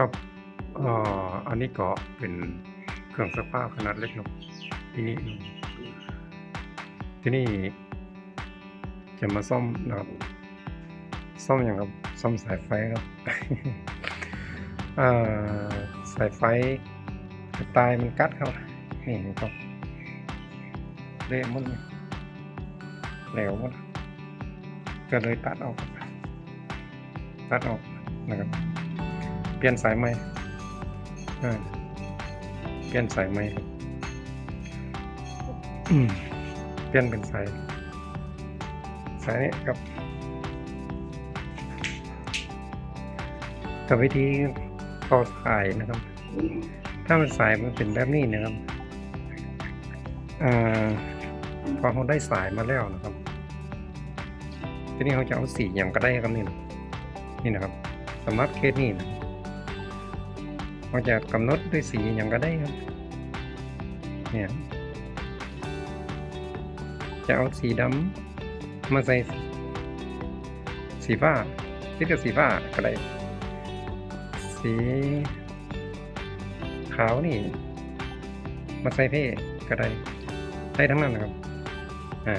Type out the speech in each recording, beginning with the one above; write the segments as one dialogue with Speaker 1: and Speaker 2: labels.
Speaker 1: ครับอ,อันนี้ก็เป็นเครื่องซักผ้าขนาดเล็กครับที่นี่ที่นี่จะมาซ่อมนะครับ ซ่อมอย่างครับซ่อมสายไฟครับสายไฟตายมันกัดครับนี่ครับเละหมดเลยแหลวหมดก็เลยตัดออก ตัดออกนะครับ เปลี่ยนสายไหมเออเปลี่ยนสายไหมครับอืมเปลี่ยนเป็นสาย สายนี้ครับกับวิธีต่อสายนะครับ ถ้ามันสายมันเป็นแบบนี้นะครับอ่าพอเขาได้สายมาแล้วนะครับ ทีนี้เขาจะเอาสีอย่างก็ได้ครับนี่นะนี่นะครับสำหรับเคสนี้นะ เขาจะกำหนดด้วยสีอย่างก็ได้ครับ เนี่ย จะเอาสีดำมาใส่สีฟ้าที่จะสีฟ้าก็ได้ สีขาวนี่ มาใส่เพ่ก็ได้ ได้ทั้งนั้นนะครับ อ่า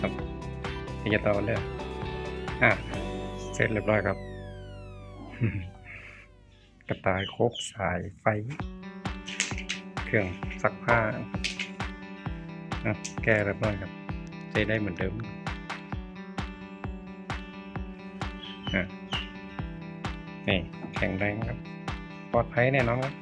Speaker 1: ครับจะต่อเลยอะเสร็จเรียบร้อยครับ ระต่ายครบสายไฟ เครื่องซักผ้าแก้เรียบร้อยครับใช้ได้เหมือนเดิมอะนี่แข็งแรงครับ ปลอดภัยแน่นอนครับ